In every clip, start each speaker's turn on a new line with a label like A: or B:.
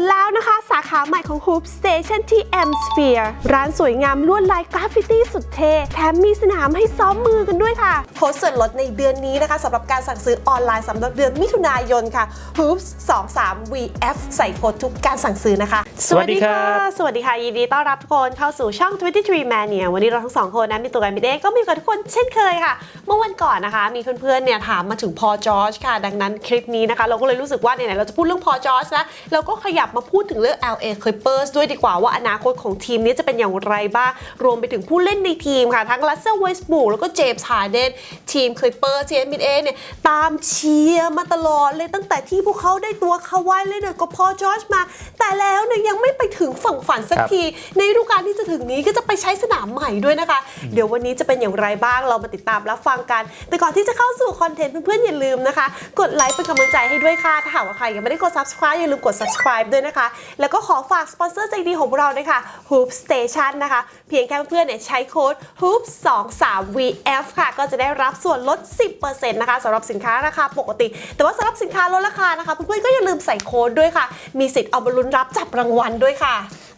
A: นแล้วนะคะาขาใหม่ของ Hoop Station ที่ M Sphere ร้านสวยงามลวดลายกราฟฟิตี้สุดเท่ แถมมีสนามให้ซ้อมมือกันด้วยค่ะโพสต์ส่วนลดในเดือนนี้นะคะสำหรับการสั่งซื้อออนไลน์สำหรับเดือนมิถุนายนค่ะ Hoops 23 VF ใส่โค้ดทุกการสั่งซื้อนะคะ
B: สวัสดีครับ
A: สวัสดีค่ะ ยินดีต้อนรับทุกคนเข้าสู่ช่อง 23 Mania วันนี้เราทั้งสองคนนะมีตัวกันมิเด้ก็มีกับทุกคนเช่นเคยค่ะ เมื่อวันก่อนนะคะ มีเพื่อนๆเนี่ยถามมาถึงพอจอร์จค่ะ ดังนั้นคลิปนี้นะคะ เราก็เลยรู้สึกว่าไหนๆเราจะพูดเรื่องพอจอร์จนะเราก็ขยับมาพูดถึงเรื่อง LA Clippers ด้วยดีกว่าว่าอนาคตของทีมนี้จะเป็นอย่างไรบ้าง รวมไปถึงผู้เล่นในทีมค่ะ ทั้ง Russell Westbrook แล้วก็เจมส์ฮาร์เดนทีม Clippers ทีม NBA เนี่ยตามเชียร์มาตลอดเลยตั้งแต่ที่พวกเขาได้ตัวคาวายเลยเนยก็พอจอร์จมา แต่แล้วเนี่ยยังไม่ไปถึงฝั่งฝันสัก
B: ครับ
A: ที ในฤดูกาลที่จะถึงนี้ก็จะไปใช้สนามใหม่ด้วยนะคะ เดี๋ยววันนี้จะเป็นอย่างไรบ้างเรามาติดตามรับฟังกัน แต่ก่อนที่จะเข้าสู่คอนเทนต์เพื่อนๆอย่าลืมนะคะ กดไลค์เป็นกำลังใจให้ด้วยค่ะถ้าหากว่าใครยังไม่ได้กด subscribe อย่าลืมกด subscribe ด้วยนะคะ แล้วก็ขอฝากสปอนเซอร์ใจดีของเราด้วยค่ะ Hoop Station นะคะ เพียงแค่เพื่อนเนี่ยใช้โค้ด Hoop 2 3 VF ค่ะ ก็จะได้รับส่วนลด 10%นะคะสำหรับสินค้าราคาปกติ แต่ว่าสำหรับสินค้าลดราคานะคะเพื่อนๆก็อย่าลืมใส่โค้ดด้วยค่ะ มีสิทธิ์เอามาลุ้นรับจับรางวัลด้วยค่ะ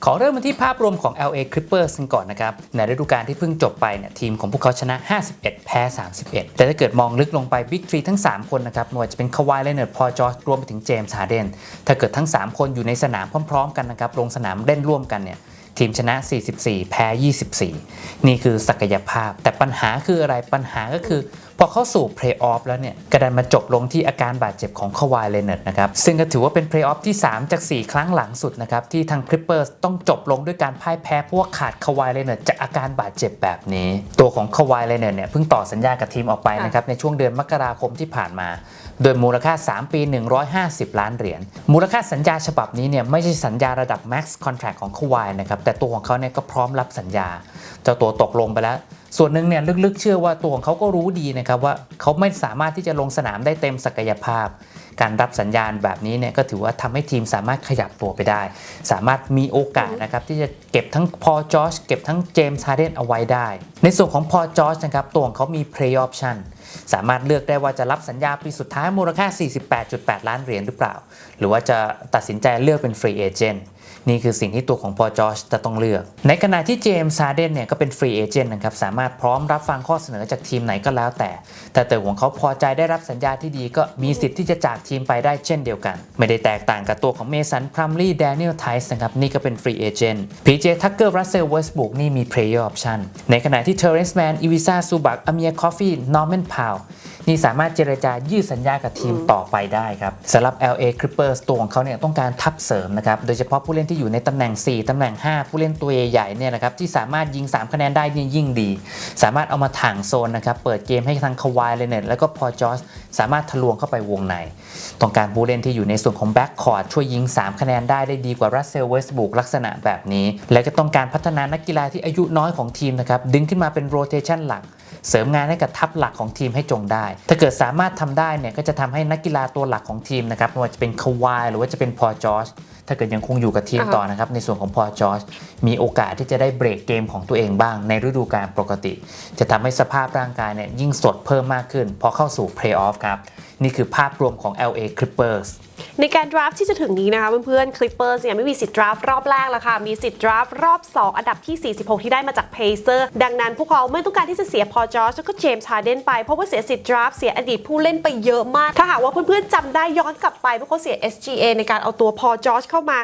B: อเริ่มมาที่ภาพรวมของ LA Clippers กันก่อนนะครับ ในฤดูกาลที่เพิ่งจบไปเนี่ยทีมของพวกเขาชนะ 51 แพ้ 31 แต่ถ้าเกิดมองลึกลงไปบิ๊กทรีทั้ง 3 คนนะครับไม่ว่าจะเป็นคาวายเลเนอร์พอจอร์จรวมไปถึงเจมส์ฮาร์เดนถ้าเกิดทั้ง 3 คนอยู่ในสนามพร้อม ๆ กันนะครับลงสนามเล่นร่วมกันเนี่ยทีมชนะ 44 แพ้ 24 นี่คือศักยภาพ แต่ปัญหาคืออะไรปัญหาก็คือ พอเข้าสู่เพลย์ออฟแล้วเนี่ยกระดันมาจบลงที่อาการบาดเจ็บของคาวายเลเนอร์นะครับซึ่งก็ถือว่าเป็นเพลย์ออฟที่ 3 จาก 4 ครั้งหลังสุดนะครับที่ทางคลิปเปอร์สต้องจบลงด้วยการพ่ายแพ้เพราะว่าขาดคาวายเลเนอร์จากอาการบาดเจ็บแบบนี้ ตัวของคาวายเลเนอร์เนี่ยเพิ่งต่อสัญญากับทีมออกไปนะครับในช่วงเดือนมกราคมที่ผ่านมา โดยมูลค่า 3 ปี 150 ล้านเหรียญมูลค่าสัญญาฉบับนี้เนี่ยไม่ใช่สัญญาระดับ Max Contract ของคาวายนะครับแต่ตัวของเขาเนี่ยก็พร้อมรับสัญญาเจ้าตัวตกลงไปแล้ว ส่วนหนึ่งเนี่ยลึกๆ เชื่อว่าตัวของเขาก็รู้ดีนะครับว่าเขาไม่สามารถที่จะลงสนามได้เต็มศักยภาพ การรับสัญญาณแบบนี้เนี่ยก็ถือว่าทำให้ทีมสามารถขยับตัวไปได้ สามารถมีโอกาสนะครับที่จะเก็บทั้งพอจอชเก็บทั้งเจมส์ฮาร์เดนเอาไว้ได้ ในส่วนของพอจอชนะครับตัวของเขามี play option สามารถเลือกได้ว่าจะรับสัญญาปีสุดท้ายมูลค่า 48.8 ล้านเหรียญหรือเปล่า หรือว่าจะตัดสินใจเลือกเป็น free agent นี่ นี่คือสิ่งที่ตัวของพอจอชจะต้องเลือก ในขณะที่เจมส์ซาเดนเนี่ยก็เป็นฟรีเอเจนต์นะครับ สามารถพร้อมรับฟังข้อเสนอจากทีมไหนก็แล้วแต่ แต่ตัวของเขาพอใจได้รับสัญญาที่ดีก็มีสิทธิ์ที่จะจากทีมไปได้เช่นเดียวกัน ไม่ได้แตกต่างกับตัวของเมสันพรัมลี่แดเนียลไทส์นะครับ นี่ก็เป็นฟรีเอเจนต์พีเจทักเกอร์รัสเซลเวสบุกนี่มีเพลย์ออปชั่นในขณะที่เทอร์เรนส์แมนอีวิซาซูบักอเมียคอฟฟี่นอร์แมนพาว นี่สามารถเจรจายืดสัญญากับทีมต่อไปได้ครับสำหรับ LA Clippers ตัวของเขาเนี่ยต้องการทับเสริมนะครับโดยเฉพาะผู้เล่นที่อยู่ในตำแหน่ง 4ตำแหน่ง 5 ผู้เล่นตัวใหญ่ๆเนี่ยนะครับที่สามารถยิง 3 คะแนนได้เนี่ยยิ่งดี สามารถเอามาถังโซนนะครับเปิดเกมให้ทางคาวายเลยเนี่ยแล้วก็พอจอสสามารถทะลวงเข้าไปวงใน ต้องการผู้เล่นที่อยู่ในส่วนของแบ็กคอร์ดช่วยยิง 3 คะแนนได้ได้ดีกว่ารัสเซลเวสบุกลักษณะแบบนี้ และก็ต้องการพัฒนานักกีฬาที่อายุน้อยของทีมนะครับดึงขึ้นมาเป็นโรเตชันหลัก เสริมงานให้กับทัพหลักของทีมให้จงได้ ถ้าเกิดสามารถทำได้เนี่ยก็จะทำให้นักกีฬาตัวหลักของทีมนะครับไม่ว่าจะเป็นคาวายหรือว่าจะเป็นพอจอชถ้าเกิดยังคงอยู่กับทีมต่อนะครับ ในส่วนของพอจอชมีโอกาสที่จะได้เบรกเกมของตัวเองบ้าง ในฤดูกาลปกติ จะทำให้สภาพร่างกายเนี่ยยิ่งสดเพิ่มมากขึ้น พอเข้าสู่เพลย์ออฟครับ นี่คือภาพรวมของ LA Clippers
A: ในการดราฟที่จะถึงนี้นะคะเพื่อนๆคลิปเปอร์สเนี่ยไม่มีสิทธิ์ดราฟรอบแรกแล้วค่ะ มีสิทธิ์ดราฟรอบ 2 อันดับที่ 46 ที่ได้มาจากเพเซอร์ดังนั้นพวกเขาไม่ต้องการที่จะเสียพอจอร์จแล้วก็เจมส์ฮาร์เดนไป เพราะว่าเสียสิทธิ์ดราฟเสียอดีตผู้เล่นไปเยอะมาก ถ้าหากว่าเพื่อนๆจำได้ย้อนกลับไปพวกเขาเสีย SGA ในการเอาตัวพอจอร์จเข้ามา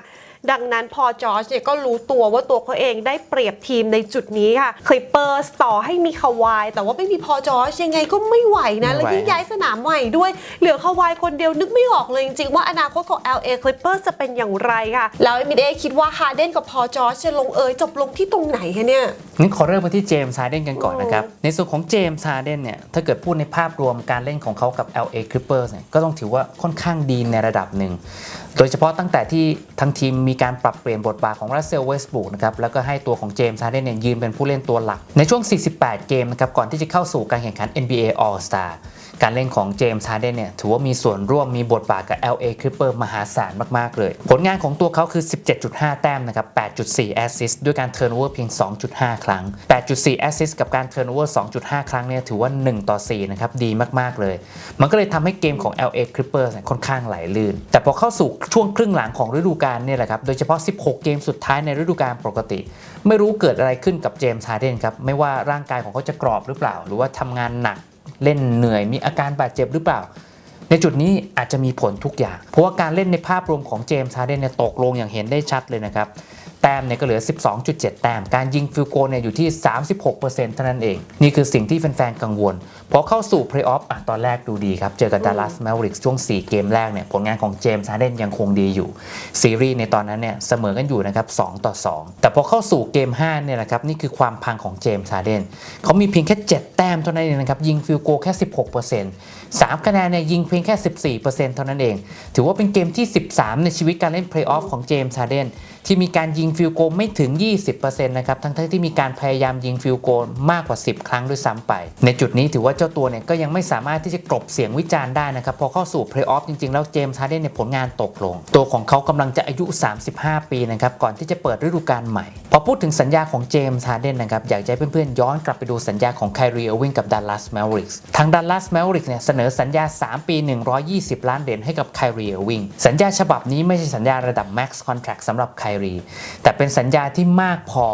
A: ดังนั้นพอจอร์จเนี่ยก็รู้ตัวว่าตัวเขาเองได้เปรียบทีมในจุดนี้ค่ะ Clippers ต่อให้มีคาวาย แต่ว่าไม่มีพอจอร์จยังไงก็ไม่ไหวนะ
B: ไม่
A: แล้ว
B: ไหว
A: ยิ่งย้ายสนามใหม่ด้วย เหลือคาวายคนเดียวนึกไม่ออกเลยจริงๆว่าอนาคตของ LA Clippers จะเป็นอย่างไรค่ะ แล้วเอมิเดคิดว่าฮาร์เดนกับพอจอร์จจะลงเอยจบลงที่ตรงไหนคะเนี่ย
B: งั้นขอเริ่มมาที่เจมส์ฮาร์เดนกันก่อนนะครับ ในส่วนของเจมส์ฮาร์เดนเนี่ยถ้าเกิดพูดในภาพรวมการเล่นของเขากับ LA Clippers เนี่ยก็ต้องถือว่าค่อนข้างดีในระดับหนึ่งโดยเฉพาะตั้งแต่ที่ทั้งทีมมีการปรับเปลี่ยนบทบาทของรัสเซลเวสบุกนะครับแล้วก็ให้ตัวของเจมส์ฮาร์เดนเนี่ยยืนเป็นผู้เล่นตัวหลัก ในช่วง 48 เกมนะครับก่อนที่จะเข้าสู่การแข่งขัน NBA All Star การเล่นของเจมส์ฮาร์เดนเนี่ยถือว่ามีส่วนร่วมมีบทบาทกับ LA Clipper มหาศาลมาก ๆ เลย ผลงานของตัวเขาคือ 17.5 แต้มนะครับ 8.4 แอสซิสต์ด้วยการเทิร์นโอเวอร์เพียง 2.5 ครั้ง 8.4 แอสซิสต์กับการเทิร์นโอเวอร์ 2.5 ครั้งเนี่ยถือว่า 1 ต่อ 4 นะครับ ดีมาก ๆ เลย มันก็เลยทำให้เกมของ LA Clippers เนี่ยค่อนข้างไหลลื่น แต่พอเข้าสู่ช่วงครึ่งหลังของฤดูกาลเนี่ยแหละครับ โดยเฉพาะ 16 เกมสุดท้ายในฤดูกาลปกติ ไม่รู้เกิดอะไรขึ้นกับเจมส์ฮาร์เดนครับ ไม่ว่าร่างกายของเขาจะกรอบหรือเปล่า หรือว่าทำงานหนัก เล่นเหนื่อยมีอาการบาดเจ็บหรือเปล่า ในจุดนี้อาจจะมีผลทุกอย่าง เพราะว่าการเล่นในภาพรวมของเจมส์ฮาร์เดนเนี่ยตกลงอย่างเห็นได้ชัดเลยนะครับ แต้มเนี่ยก็เหลือ 12.7 แต้ม การยิงฟิลโกเนี่ยอยู่ที่ 36%เท่านั้นเอง นี่คือสิ่งที่แฟนๆ กังวลพอเข้าสู่เพลย์ออฟอะตอนแรกดูดีครับ เจอกับดัลลัสแมวริกช่วง 4 เกมแรกเนี่ยผลงานของเจมส์ฮาร์เดนยังคงดีอยู่ ซีรีส์ในตอนนั้นเนี่ยเสมอกันอยู่นะครับ 2 ต่อ 2 แต่พอเข้าสู่เกม 5 เนี่ยแหละครับนี่คือความพังของเจมส์ฮาร์เดนเขามีเพียงแค่ 7 แต้มเท่านั้นเองนะครับยิงฟิลโกแค่ 16% 3 คะแนนเนี่ยยิงเพียงแค่ 14%เท่านั้นเอง ถือว่าเป็นเกมที่ 13 ในชีวิตการเล่นเพลย์ออฟของเจมส์ฮาร์เดน ที่มีการยิงฟิลโกลไม่ถึง 20%นะครับ ทั้งๆที่มีการพยายามยิงฟิลโกลมากกว่า 10 ครั้งด้วยซ้ำไป ในจุดนี้ถือว่าเจ้าตัวเนี่ยก็ยังไม่สามารถที่จะกลบเสียงวิจารณ์ได้นะครับ พอเข้าสู่เพลย์ออฟจริง ๆ แล้วเจมส์ฮาร์เดนเนี่ยผลงานตกลง ตัวของเขากำลังจะอายุ 35 ปีนะครับ ก่อนที่จะเปิดฤดูกาลใหม่ พอพูดถึงสัญญาของเจมส์ฮาร์เดนนะครับ อยากจะให้เพื่อนๆย้อนกลับไปดูสัญญาของไครีเอวิงกับดัลลัสแมวริกส์ทางดัลลัสแมวริกส์เนี่ยเสนอสัญญา 3 ปี 120 ล้านเหรียญให้กับไครีเอวิงสัญญาฉบับนี้ไม่ใช่สัญญาระดับ Max Contract สำหรับไครี แต่เป็นสัญญาที่มากพอ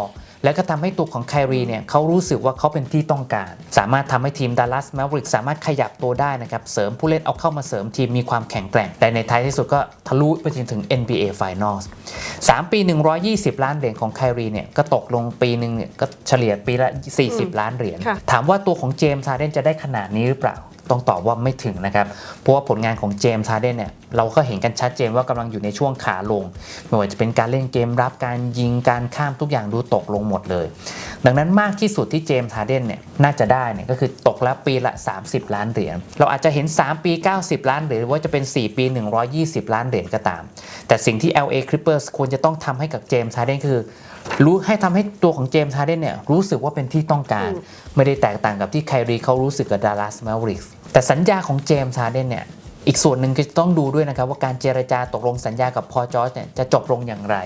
B: แล้วก็ทำให้ตัวของไครีเนี่ยเขารู้สึกว่าเขาเป็นที่ต้องการ สามารถทำให้ทีมดัลลัสแมวริกสามารถขยับตัวได้นะครับ เสริมผู้เล่นเอาเข้ามาเสริมทีมมีความแข็งแกร่งและในท้ายที่สุดก็ทะลุไปจนถึง NBA Finals 3 ปี 120 ล้านเหรียญของไครีเนี่ยก็ตกลงปีหนึ่งเนี่ยก็เฉลี่ยปีละ 40 ล้านเหรียญ
A: ค่ะ
B: ถามว่าตัวของเจมส์ฮาร์เดนจะได้ขนาดนี้หรือเปล่า ต้องตอบว่าไม่ถึงนะครับ เพราะว่าผลงานของเจมส์ฮาร์เดนเนี่ยเราก็เห็นกันชัดเจนว่ากำลังอยู่ในช่วงขาลง ไม่ว่าจะเป็นการเล่นเกมรับการยิงการข้ามทุกอย่างดูตกลงหมดเลย ดังนั้นมากที่สุดที่เจมส์ฮาร์เดนเนี่ยน่าจะได้เนี่ยก็คือตกละปีละ 30 ล้านเหรียญเราอาจจะเห็น 3 ปี 90 ล้านเหรียญหรือว่าจะเป็น 4 ปี 120 ล้านเหรียญก็ตาม แต่สิ่งที่ LA Clippers ควรจะต้องทำให้กับเจมส์ฮาร์เดนคือ รู้ให้ทำให้ตัวของเจมส์ฮาร์เดนเนี่ยรู้สึกว่าเป็นที่ต้องการ ไม่ได้แตกต่างกับที่ไครีเขารู้สึกกับดัลลัสแมวริกส์แต่สัญญาของเจมส์ฮาร์เดนเนี่ยอีกส่วนหนึ่งก็ต้องดูด้วยนะครับว่าการเจรจาตกลงสัญญากับพอจอร์จเนี่ยจะจบลงอย่างไร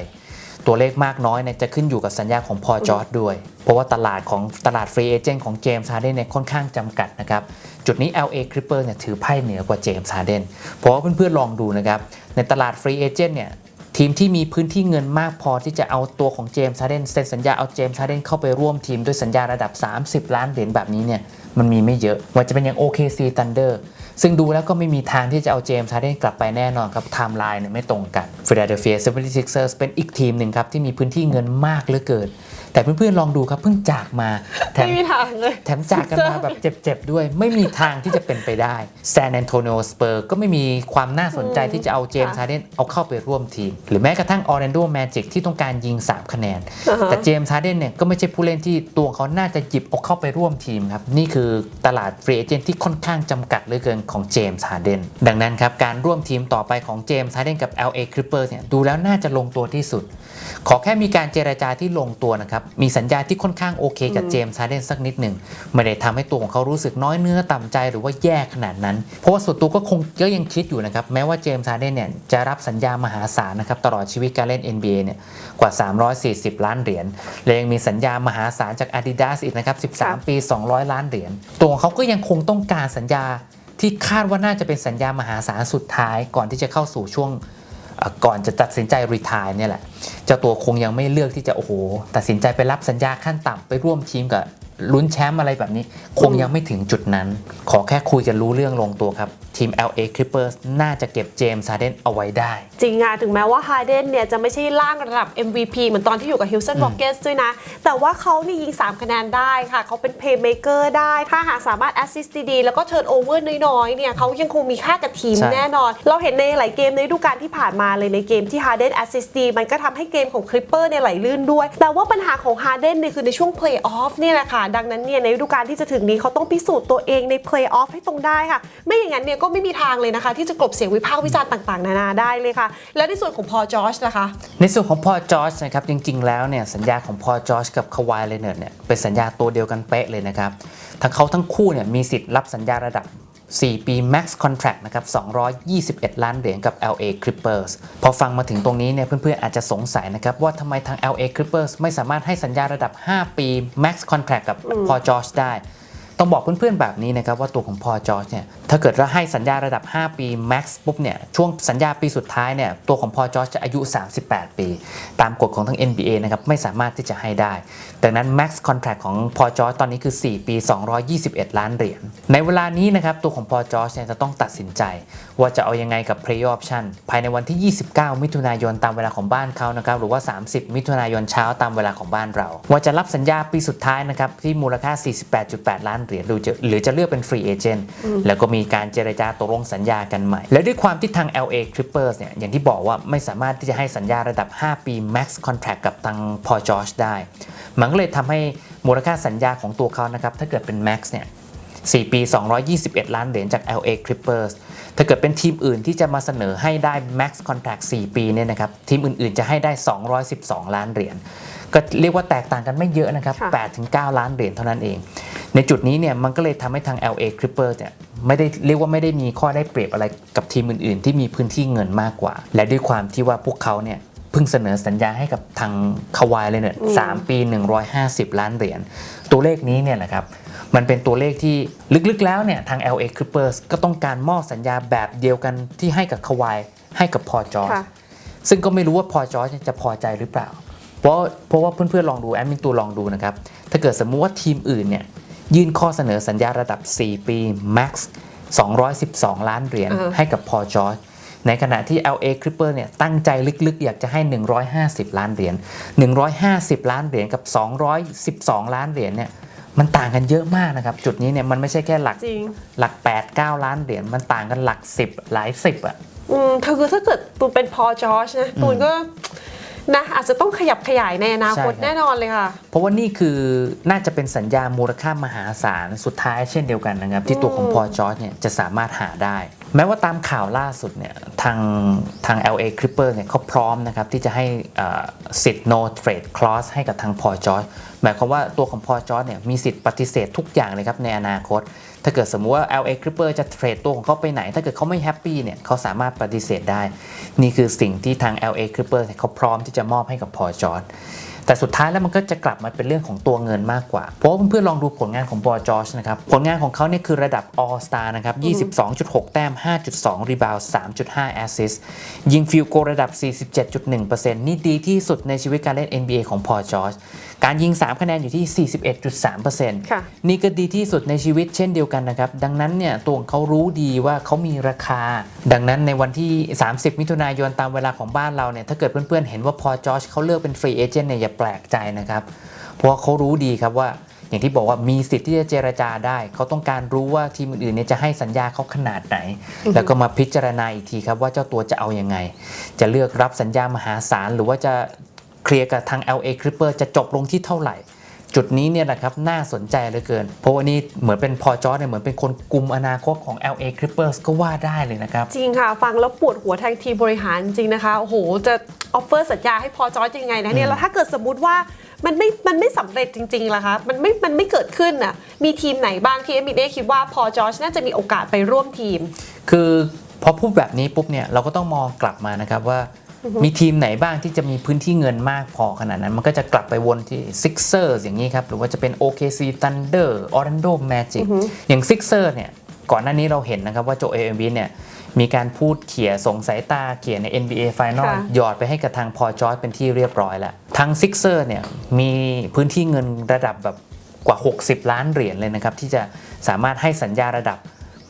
B: ตัวเลขมากน้อยเนี่ยจะขึ้นอยู่กับสัญญาของพอจอร์จด้วย เพราะว่าตลาดของตลาดฟรีเอเจนต์ของเจมส์ฮาร์เดนเนี่ยค่อนข้างจำกัดนะครับจุดนี้ LA Clippers เนี่ยถือไพ่เหนือกว่าเจมส์ฮาร์เดนเพราะว่าเพื่อนๆลองดูนะครับในตลาดฟรีเอเจนต์เนี่ย ทีมที่มีพื้นที่เงินมากพอที่จะเอาตัวของเจมส์ฮาร์เดนเซ็นสัญญาเอาเจมส์ฮาร์เดนเข้าไปร่วมทีมด้วยสัญญาระดับ 30 ล้านเหรียญแบบนี้เนี่ยมันมีไม่เยอะว่าจะเป็นอย่าง OKC Thunder ซึ่งดูแล้วก็ไม่มีทางที่จะเอาเจมส์ฮาร์เดนกลับไปแน่นอนครับไทม์ไลน์เนี่ยไม่ตรงกัน Philadelphia 76ers เป็นอีกทีมหนึ่งครับที่มีพื้นที่เงินมากเหลือเกิน แต่เพื่อนๆลองดูครับเพิ่งจากมาแถม
A: ไม่มีทางเลย
B: แถมจากกันมาแบบเจ็บๆด้วย ไม่มีทางที่จะเป็นไปได้แซนแอนโทนิโอสเปอร์ก็ไม่มีความน่าสนใจที่จะเอาเจมส์
A: ค่ะ
B: ฮาร์เดนเอาเข้าไปร่วมทีม หรือแม้กระทั่งออร์แลนโดแมจิกที่ต้องการยิง 3 คะแนน
A: อ่าฮะ
B: แต่เจมส์ฮาร์เดนเนี่ยก็ไม่ใช่ผู้เล่นที่ตัวเขาน่าจะหยิบเอาเข้าไปร่วมทีมครับนี่คือตลาดฟรีเอเจนที่ค่อนข้างจำกัดเหลือเกินของเจมส์ฮาร์เดนดังนั้นครับการร่วมทีมต่อไปของเจมส์ฮาร์เดนกับ LA Clippers เนี่ยดูแล้วน่าจะลงตัวที่สุด ขอแค่มีการเจรจาที่ลงตัวนะครับ มีสัญญาที่ค่อนข้างโอเคกับเจมส์ฮาร์เดนสักนิดหนึ่งไม่ได้ทำให้ตัวของเขารู้สึกน้อยเนื้อต่ำใจหรือว่าแย่ขนาดนั้น เพราะว่าส่วนตัวก็คงก็ยังคิดอยู่นะครับ แม้ว่าเจมส์ฮาร์เดนเนี่ยจะรับสัญญามหาศาลนะครับตลอดชีวิตการเล่น NBA เนี่ยกว่า 340 ล้านเหรียญและยังมีสัญญามหาศาลจาก Adidas อีกนะครับ13 ปี 200 ล้านเหรียญตัวของเขาก็ยังคงต้องการสัญญาที่คาดว่าน่าจะเป็นสัญญามหาศาลสุดท้ายก่อนที่จะเข้าสู่ช่วงเอ่อ ก่อนจะตัดสินใจรีทายเนี่ยแหละเจ้าตัวคงยังไม่เลือกที่จะโอ้โหตัดสินใจไปรับสัญญาขั้นต่ำไปร่วมทีมกับลุ้นแชมป์อะไรแบบนี้ คงยังไม่ถึงจุดนั้น ขอแค่คุยกันรู้เรื่องลงตัวครับ ทีม LA Clippers น่าจะเก็บเจมส์ฮาร์เดนเอาไว้ได้
A: จริงอะถึงแม้ว่าฮาร์เดนเนี่ยจะไม่ใช่ล่างระดับ MVP เหมือนตอนที่อยู่กับฮิลสัน
B: อืม
A: ร็อกเกสด้วยนะ แต่ว่าเขานี่ยิง 3 คะแนนได้ค่ะ เขาเป็นเพย์เม k เกอร์ได้ ถ้าหากสามารถแอสซิสต์ดีๆแล้วก็เทิร์นโอเวอร์น้อยๆ เนี่ยเขายังคงมีค่ากับทีม
B: ใช่
A: แน่นอน เราเห็นในหลายเกมในฤดูกาลที่ผ่านมาเลยในเกมที่ฮาร์เดนแอสซิสต์ดีมันก็ทำให้เกมของคลิปเปอร์เนี่ยไหลลื่นด้วย แต่ว่าปัญหาของฮาร์เดนเนี่ยคือในช่วงเพลย์ออฟเนี่ยแหละค่ะดังนั้นเนี่ยในฤดูกาลที่จะถึงนี้เขาต้องพิสูจน์ตัวเองในเพลย์ออฟให้ตรงได้ค่ะ ไม่อย่างนั้นเนี่ยก็ก็ไม่มีทางเลยนะคะ ที่จะกลบเสียงวิพากษ์วิจารณ์ต่างๆ นานาได้เลยค่ะ และในส่วนของพอจอชนะคะ
B: ในส่วนของพอจอร์จนะครับจริงๆแล้วเนี่ยสัญญาของพอจอร์จกับคาวายเลเนอร์เนี่ยเป็นสัญญาตัวเดียวกันเป๊ะเลยนะครับทั้งเขาทั้งคู่เนี่ยมีสิทธิ์รับสัญญาระดับ 4 ปี max contract นะครับ 221 ล้านเหรียญกับ LA Clippers พอฟังมาถึงตรงนี้เนี่ยเพื่อนๆอาจจะสงสัยนะครับว่าทำไมทาง LA Clippers ไม่สามารถให้สัญญาระดับ 5 ปี max contract กับพอจอร์จได้ ต้องบอกเพื่อนๆแบบนี้นะครับว่าตัวของพอจอร์จเนี่ยถ้าเกิดว่าให้สัญญาระดับ 5 ปี max ปุ๊บเนี่ยช่วงสัญญาปีสุดท้ายเนี่ยตัวของพอจอร์จจะอายุ 38 ปี ตามกฎของทั้ง NBA นะครับไม่สามารถที่จะให้ได้ ดังนั้น max contract ของพอจอร์จตอนนี้คือ 4 ปี 221 ล้านเหรียญในเวลานี้นะครับตัวของพอจอร์จเนี่ยจะต้องตัดสินใจ ว่าจะเอายังไงกับ play option ภายในวันที่ 29 มิถุนายนตามเวลาของบ้านเขานะครับหรือว่า 30 มิถุนายนเช้าตามเวลาของบ้านเรา ว่าจะรับสัญญาปีสุดท้ายนะครับที่มูลค่า 48.8 ล้านเหรียญหรือจะหรือจะเลือกเป็น free agent แล้วก็มีีการเจรจาตกลงสัญญากันใหม่ และด้วยความที่ทาง LA Clippers เนี่ยอย่างที่บอกว่าไม่สามารถที่จะให้สัญญาระดับ 5 ปี max contract กับทางพอจอชได้ มันก็เลยทำให้มูลค่าสัญญาของตัวเขานะครับถ้าเกิดเป็น max เนี่ย 4 ปี 221 ล้านเหรียญจาก LA Clippers ถ้าเกิดเป็นทีมอื่นที่จะมาเสนอให้ได้ max contract 4 ปีเนี่ยนะครับ ทีมอื่นๆจะให้ได้ 212 ล้านเหรียญ ก็เรียกว่าแตกต่างกันไม่เยอะนะครับ
A: ค่ะ
B: 8ถึง9ล้านเหรียญเท่านั้นเอง ในจุดนี้เนี่ยมันก็เลยทำให้ทาง LA Clippers เนี่ยไม่ได้เรียกว่าไม่ได้มีข้อได้เปรียบอะไรกับทีมอื่น ๆ ที่มีพื้นที่เงินมากกว่า และด้วยความที่ว่าพวกเขาเนี่ยเพิ่งเสนอสัญญาให้กับทางคาวายเลยเนี่ยสามปี 150 ล้านเหรียญ ตัวเลขนี้เนี่ยนะครับ มันเป็นตัวเลขที่ลึกๆแล้วเนี่ยทาง LA Clippers ก็ต้องการมอบสัญญาแบบเดียวกันที่ให้กับคาวายให้กับพอจอร์จ
A: ค่ะ
B: ซึ่งก็ไม่รู้ว่าพอจอร์จจะพอใจหรือเปล่า เพราะเพราะว่าเพื่อนๆลองดูแอดมินตูลองดูนะครับ ถ้าเกิดสมมุติว่าทีมอื่นเนี่ยยื่นข้อเสนอสัญญาระดับ 4 ปี max 212 ล้านเหรียญ
A: อ่าฮะ
B: ให้กับพอจอร์จในขณะที่ LA Clipper เนี่ยตั้งใจลึกๆ อยากจะให้ 150 ล้านเหรียญ 150 ล้านเหรียญกับ 212 ล้านเหรียญเนี่ย มันต่างกันเยอะมากนะครับ จุดนี้เนี่ยมันไม่ใช่แค่หลัก
A: จริง
B: หลัก 8 9 ล้านเหรียญมันต่างกันหลัก 10 หลาย 10อะ
A: อืมถ้าคือถ้าเกิดตูนเป็นพอจอร์จนะตูนก็ นะอาจจะต้องขยับขยายในอนาคต
B: ใช่ครับ
A: แน่นอนเลยค่ะ
B: เพราะว่านี่คือน่าจะเป็นสัญญามูลค่ามหาศาลสุดท้ายเช่นเดียวกันนะครับ ที่ตัวของพอจอร์จเนี่ยจะสามารถหาได้ แม้ว่าตามข่าวล่าสุดเนี่ยทางทาง LA Clipper เนี่ยเขาพร้อมนะครับที่จะให้เอ่อสิทธิ์ no trade clause ให้กับทางพอจอร์จหมายความว่าตัวของพอจอร์จเนี่ยมีสิทธิ์ปฏิเสธทุกอย่างเลยครับในอนาคต ถ้าเกิดสมมุติว่า LA Clipper จะเทรดตัวของเขาไปไหน ถ้าเกิดเขาไม่แฮปปี้เนี่ยเขาสามารถปฏิเสธได้ นี่คือสิ่งที่ทาง LA Clipper เนี่ยเขาพร้อมที่จะมอบให้กับพอจอร์จ แต่สุดท้ายแล้วมันก็จะกลับมาเป็นเรื่องของตัวเงินมากกว่า เพราะว่าเพื่อนๆลองดูผลงานของบอจอชนะครับ ผลงานของเขาเนี่ยคือระดับ All Star นะครับ 22.6 แต้ม 5.2 รีบาวด์3.5 แอสซิสต์ยิงฟิลโกระดับ 47.1%นี่ดีที่สุดในชีวิตการเล่น NBA ของพอจอชการยิง 3 คะแนนอยู่ที่ 41.3%
A: ค่ะ
B: นี่ก็ดีที่สุดในชีวิตเช่นเดียวกันนะครับ ดังนั้นเนี่ยตัวของเขารู้ดีว่าเขามีราคา ดังนั้นในวันที่ 30 มิถุนายนตามเวลาของบ้านเราเนี่ยถ้าเกิดเพื่อนๆเห็นว่าพอจอชเขาเลือกเป็นฟรีเอเจนต์เนี่ยอย่าแปลกใจนะครับ เพราะว่าเขารู้ดีครับว่าอย่างที่บอกว่ามีสิทธิ์ที่จะเจรจาได้ เขาต้องการรู้ว่าทีมอื่นๆเนี่ยจะให้สัญญาเขาขนาดไหน แล้วก็มาพิจารณาอีกทีครับว่าเจ้าตัวจะเอาอยัางไง จะเลือกรับสัญญามหาศาลหรือว่าจะเคลียร์กับทาง LA Clipper จะจบลงที่เท่าไหร่ จุดนี้เนี่ยแหละครับน่าสนใจเหลือเกิน เพราะว่านี่เหมือนเป็นพอจอร์จเนี่ยเหมือนเป็นคนกลุ่มอนาคตของ LA Clippers ก็ว่าได้เลยนะครับ
A: จริงค่ะ ฟังแล้วปวดหัวแทนทีมบริหารจริงนะคะ โอ้โห จะออฟเฟอร์สัญญาให้พอจอร์จยังไงนะเนี่ยแล้วถ้าเกิดสมมติว่ามันไม่มันไม่สำเร็จจริงๆล่ะคะมันไม่มันไม่เกิดขึ้นน่ะมีทีมไหนบ้างที่เอมิเด้คิดว่าพอจอร์จน่าจะมีโอกาสไปร่วมทีม
B: คือพอพูดแบบนี้ปุ๊บเนี่ยเราก็ต้องมองกลับมานะครับว่า มีทีมไหนบ้างที่จะมีพื้นที่เงินมากพอขนาดนั้น มันก็จะกลับไปวนที่ Sixers อย่างนี้ครับ หรือว่าจะเป็น OKC Thunder Orlando Magic อย่าง Sixers เนี่ยก่อนหน้านี้เราเห็นนะครับว่าโจเอเอมบีเนี่ยมีการพูดเขี่ยส่งสายตาเขี่ยใน NBA Final
A: ค่ะ
B: หยอดไปให้กับทางพอจอร์จเป็นที่เรียบร้อยแล้วทาง Sixer เนี่ยมีพื้นที่เงินระดับแบบกว่า 60 ล้านเหรียญเลยนะครับ ที่จะสามารถให้สัญญาระดับ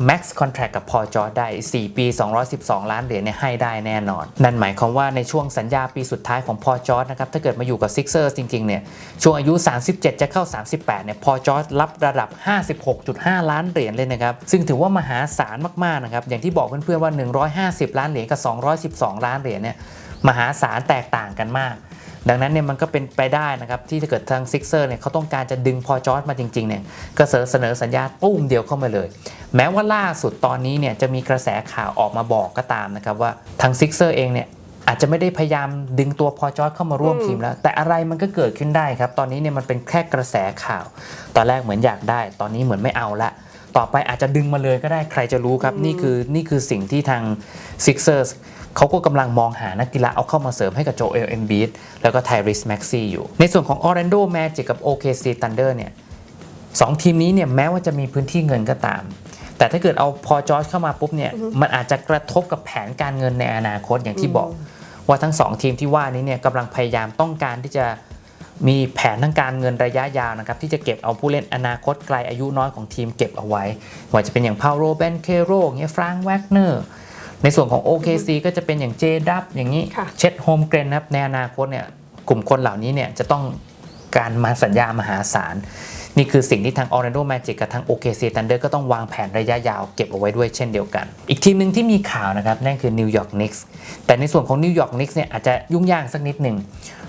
B: Max Contract กับพอจอได้ 4 ปี 212 ล้านเหรียญเนี่ยให้ได้แน่นอน นั่นหมายความว่าในช่วงสัญญาปีสุดท้ายของพอจอร์นะครับ ถ้าเกิดมาอยู่กับ Sixers จริงๆ เนี่ย ช่วงอายุ 37 จะเข้า 38 เนี่ย พอจอร์รับระดับ 56.5 ล้านเหรียญเลยนะครับ ซึ่งถือว่ามหาศาลมากๆ นะครับ อย่างที่บอกเพื่อนๆว่า 150 ล้านเหรียญกับ 212 ล้านเหรียญเนี่ย มหาศาลแตกต่างกันมาก ดังนั้นเนี่ยมันก็เป็นไปได้นะครับที่ถ้าเกิดทางซิกเซอร์เนี่ยเขาต้องการจะดึงพอจอร์จมาจริงๆเนี่ยก็เสนอเสนอสัญญาปุ้มเดียวเข้ามาเลย แม้ว่าล่าสุดตอนนี้เนี่ยจะมีกระแสข่าวออกมาบอกก็ตามนะครับว่าทางซิกเซอร์เองเนี่ยอาจจะไม่ได้พยายามดึงตัวพอจอร์จเข้ามาร่วมทีมแล้ว แต่อะไรมันก็เกิดขึ้นได้ครับ ตอนนี้เนี่ยมันเป็นแค่กระแสข่าว ตอนแรกเหมือนอยากได้ ตอนนี้เหมือนไม่เอาละ ต่อไปอาจจะดึงมาเลยก็ได้ใครจะรู้ครับ นี่คือนี่คือสิ่งที่ทาง Sixers เขาก็กำลังมองหานักกีฬาเอาเข้ามาเสริมให้กับโจเอลเอมบีดแล้วก็ไทริสแม็กซี่อยู่ ในส่วนของ Orlando Magic กับ OKC Thunder เนี่ยสองทีมนี้เนี่ยแม้ว่าจะมีพื้นที่เงินก็ตาม แต่ถ้าเกิดเอาพอจอร์จเข้ามาปุ๊บเนี่ยมันอาจจะกระทบกับแผนการเงินในอนาคตอย่างที่บอก ว่าทั้งสองทีมที่ว่านี้เนี่ยกำลังพยายามต้องการที่จะมีแผนทางการเงินระยะยาวนะครับที่จะเก็บเอาผู้เล่นอนาคตไกลอายุน้อยของทีมเก็บเอาไว้ว่าจะเป็นอย่างพาโรเบนเคโรเงี้ยฟรังแวกเนอร์ ในส่วนของ OKC ก็จะเป็นอย่างเจดับอย่างนี้
A: ค่ะ
B: เช็ดโฮมเกรนนะครับในอนาคตเนี่ยกลุ่มคนเหล่านี้เนี่ยจะต้องการมาสัญญามหาศาล นี่คือสิ่งที่ทาง Orlando Magic กับทาง OKC Thunder ก็ต้องวางแผนระยะยาวเก็บเอาไว้ด้วยเช่นเดียวกัน อีกทีมหนึ่งที่มีข่าวนะครับนั่นคือ New York Knicks แต่ในส่วนของ New York Knicks เนี่ยอาจจะยุ่งยากสักนิดหนึ่ง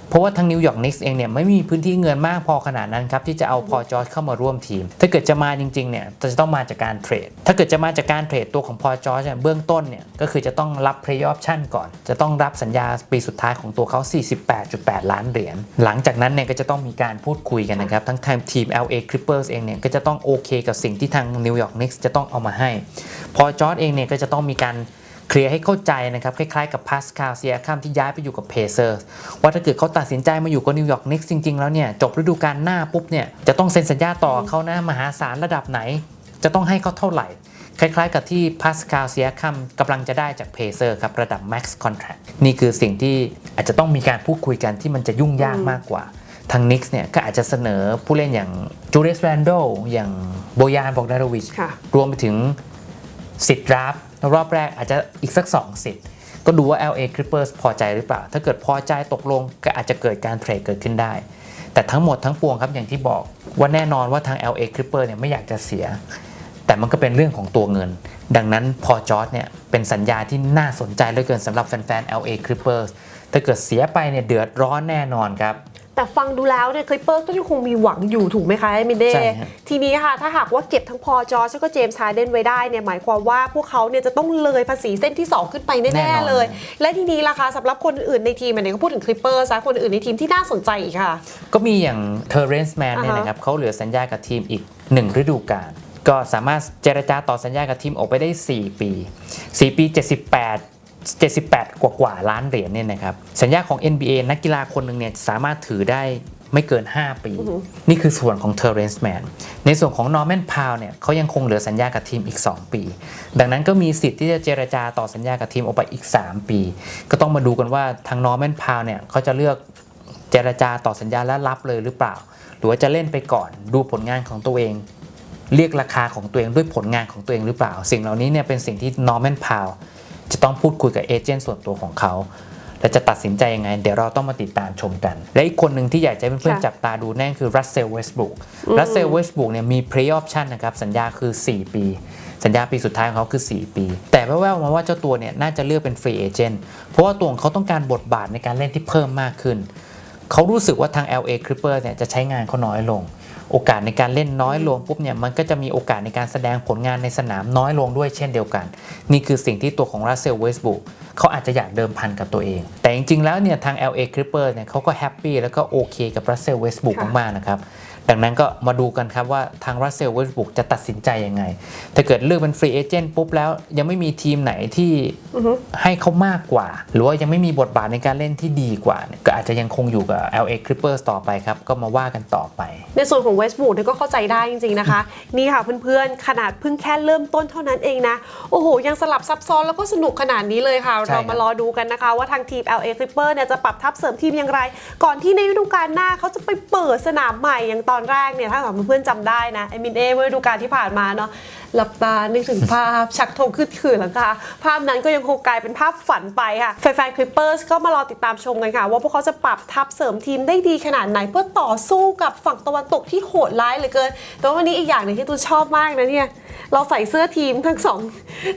B: เพราะว่าทาง New York Knicks เองเนี่ยไม่มีพื้นที่เงินมากพอขนาดนั้นครับที่จะเอาพอจอร์จเข้ามาร่วมทีม ถ้าเกิดจะมาจริงๆเนี่ยจะต้องมาจากการเทรด ถ้าเกิดจะมาจากการเทรดตัวของพอจอร์จเนี่ยเบื้องต้นเนี่ยก็คือจะต้องรับ play option ก่อน จะต้องรับสัญญาปีสุดท้ายของตัวเขา 48.8 ล้านเหรียญ หลังจากนั้นเนี่ยก็จะต้องมีการพูดคุยกันนะครับ ทั้งทางทีม LA Clippers เองเนี่ยก็จะต้องโอเคกับสิ่งที่ทาง New York Knicks จะต้องเอามาให้ พอจอร์จเองเนี่ยก็จะต้องมีการ เคลียร์ให้เข้าใจนะครับ คล้ายๆกับพาสคาลเซียคัมที่ย้ายไปอยู่กับเพเซอร์ว่าถ้าเกิดเขาตัดสินใจมาอยู่กับนิวยอร์กนิกส์จริง ๆ แล้วเนี่ย จบฤดูกาลหน้าปุ๊บเนี่ย จะต้องเซ็นสัญญาต่อเขานะมหาศาลระดับไหน จะต้องให้เขาเท่าไหร่ คล้ายๆ กับที่พาสคาลเซียคัมกำลังจะได้จากเพเซอร์ครับระดับ Max Contract นี่คือสิ่งที่อาจจะต้องมีการพูดคุยกันที่มันจะยุ่งยากมากกว่าทางนิกส์เนี่ยก็อาจจะเสนอผู้เล่นอย่างจูเลียสแรนโดอย่างโบยานบอกดารวิช
A: ค่ะ
B: รวมไปถึงสิทธิ์รับ รอบแรกอาจจะอีกสัก 2 สิทธิ์ก็ดูว่า LA Clippers พอใจหรือเปล่า ถ้าเกิดพอใจตกลงก็อาจจะเกิดการเทรดเกิดขึ้นได้ แต่ทั้งหมดทั้งปวงครับอย่างที่บอกว่าแน่นอนว่าทาง LA Clippers เนี่ยไม่อยากจะเสีย แต่มันก็เป็นเรื่องของตัวเงิน ดังนั้นพอจอร์จเนี่ยเป็นสัญญาที่น่าสนใจเหลือเกินสำหรับแฟนๆ LA Clippers ถ้าเกิดเสียไปเนี่ยเดือดร้อนแน่นอนครับ
A: แต่ฟังดูแล้วเนี่ยคลิปเปอร์ก็ยังคงมีหวังอยู่ถูกไหมคะไอ้มินเด
B: ใช่ฮะ
A: ทีนี้ค่ะ ถ้าหากว่าเก็บทั้งพอจอร์จแล้วก็เจมส์ฮาร์เดนไว้ได้เนี่ยหมายความว่าพวกเขาเนี่ยจะต้องเลยภาษีเส้นที่ 2 ขึ้นไป
B: แน่
A: แน่
B: นอน
A: ๆเลย และทีนี้ล่ะคะสำหรับคนอื่นในทีมอันนี้ก็พูดถึงคลิปเปอร์ซะคนอื่นในทีมที่น่าสนใจอีกค่ะ
B: ก็มีอย่างเทอร์เรนซ์แมนเนี่ย
A: อ่าฮะ
B: นะครับเขาเหลือสัญญากับทีมอีก 1 ฤดูกาลก็สามารถเจรจาต่อสัญญากับทีมออกไปได้ 4 ปี 4 ปี 78 78 กว่ากว่าล้านเหรียญเนี่ยนะครับสัญญาของ NBA นักกีฬาคนหนึ่งเนี่ยสามารถถือได้ไม่เกิน 5 ปี นี่คือส่วนของเทอร์เรนซ์แมนในส่วนของนอร์แมนพาวเนี่ยเขายังคงเหลือสัญญากับทีมอีก 2 ปี ดังนั้นก็มีสิทธิ์ที่จะเจรจาต่อสัญญากับทีมออกไปอีก 3 ปี ก็ต้องมาดูกันว่าทางนอร์แมนพาวเนี่ยเขาจะเลือกเจรจาต่อสัญญาและรับเลยหรือเปล่า หรือว่าจะเล่นไปก่อนดูผลงานของตัวเองเรียกราคาของตัวเองด้วยผลงานของตัวเองหรือเปล่า สิ่งเหล่านี้เนี่ยเป็นสิ่งที่นอร์แมนพาว จะต้องพูดคุยกับเอเจนต์ส่วนตัวของเขาและจะตัดสินใจยังไง เดี๋ยวเราต้องมาติดตามชมกัน และอีกคนหนึ่งที่อยากจะให้เพื่อน
A: ค่ะ
B: ๆจับตาดูนั่นคือรัสเซลเวสบุกรัสเซลเวสบุกเนี่ยมี play option นะครับ สัญญาคือ 4 ปี สัญญาปีสุดท้ายของเขาคือ 4 ปี แต่แว่วๆมาว่าเจ้าตัวเนี่ยน่าจะเลือกเป็นฟรีเอเจนต์เพราะว่าตัวของเขาต้องการบทบาทในการเล่นที่เพิ่มมากขึ้น เขารู้สึกว่าทาง LA Clippers เนี่ยจะใช้งานเขาน้อยลง โอกาสในการเล่นน้อยลงปุ๊บเนี่ยมันก็จะมีโอกาสในการแสดงผลงานในสนามน้อยลงด้วยเช่นเดียวกัน นี่คือสิ่งที่ตัวของ Russell Westbrook เขาอาจจะอยากเดิมพันกับตัวเอง แต่จริงๆแล้วเนี่ยทาง LA Clippers เนี่ยเขาก็แฮปปี้แล้วก็โอเคกับ Russell Westbrook
A: ค่ะ
B: มากๆนะครับ ดังนั้นก็มาดูกันครับว่าทาง Russell Westbrook จะตัดสินใจยังไง ถ้าเกิดเลือกเป็นฟรีเอเจนต์ปุ๊บแล้วยังไม่มีทีมไหนที่ให้เขามากกว่า หรือว่ายังไม่มีบทบาทในการเล่นที่ดีกว่าเนี่ยก็อาจจะยังคงอยู่กับ LA Clippers ต่อไปครับ ก็มาว่ากันต่อไป
A: ในส่วนของเวสต์บูดเนี่ยก็เข้าใจได้จริง ๆ นะคะ นี่ค่ะเพื่อนๆ ขนาดเพิ่งแค่เริ่มต้นเท่านั้นเองนะ โอ้โห ยังสลับซับซ้อนแล้วก็สนุกขนาดนี้เลยค่ะ
B: ใช่ครับ
A: เรามารอดูกันนะคะ ว่าทางทีม LA Clipper เนี่ยจะปรับทับเสริมทีมอย่างไร ก่อนที่ในฤดูกาลหน้าเขาจะไปเปิดสนามใหม่อย่างตอนแรกเนี่ยถ้าสมมติเพื่อนๆจำได้นะไอมินเอเมื่อฤดูกาลที่ผ่านมาเนาะหลับตานึกถึงภาพชักธงขึ้นขื่นหลังคาภาพนั้นก็ยังคงกลายเป็นภาพฝันไปค่ะแฟนๆ Clippers ก็มารอติดตามชมกันค่ะ ว่าพวกเขาจะปรับทับเสริมทีมได้ดีขนาดไหนเพื่อต่อสู้กับฝั่งตะวันตกที่โหดร้ายเหลือเกิน แต่ว่าวันนี้อีกอย่างหนึ่งที่ตูนชอบมากนะเนี่ยเราใส่เสื้อทีมทั้งสอง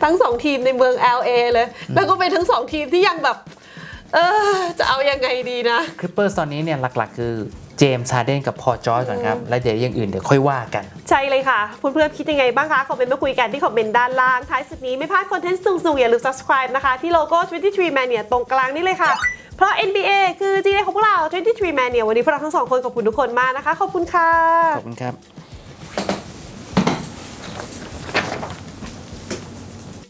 A: ทั้งสองทีมในเมือง LA เลย แล้วก็เป็นทั้งสองทีมที่ยังแบบ เออจะเอายังไงดีนะ
B: Clippers ตอนนี้เนี่ยหลักๆ คือ เจมส์ฮาร์เดนกับพอจอร์จก่อนครับ แล้วเดี๋ยวอย่างอื่นเดี๋ยวค่อยว่ากัน
A: ใช่เลยค่ะเพื่อนๆคิดยังไงบ้างคะคอมเมนต์มาคุยกันที่คอมเมนต์ด้านล่างท้ายสุดนี้ไม่พลาดคอนเทนต์สูงๆ อย่าลืม subscribe นะคะ ที่โลโก้23 Mania ตรงกลางนี่เลยค่ะ เพราะ NBA คือ GA ของพวกเรา23 Mania วันนี้พวกเราทั้งสองคนขอบคุณทุกคนมากนะคะขอบคุณค่ะ
B: ขอบคุณครับ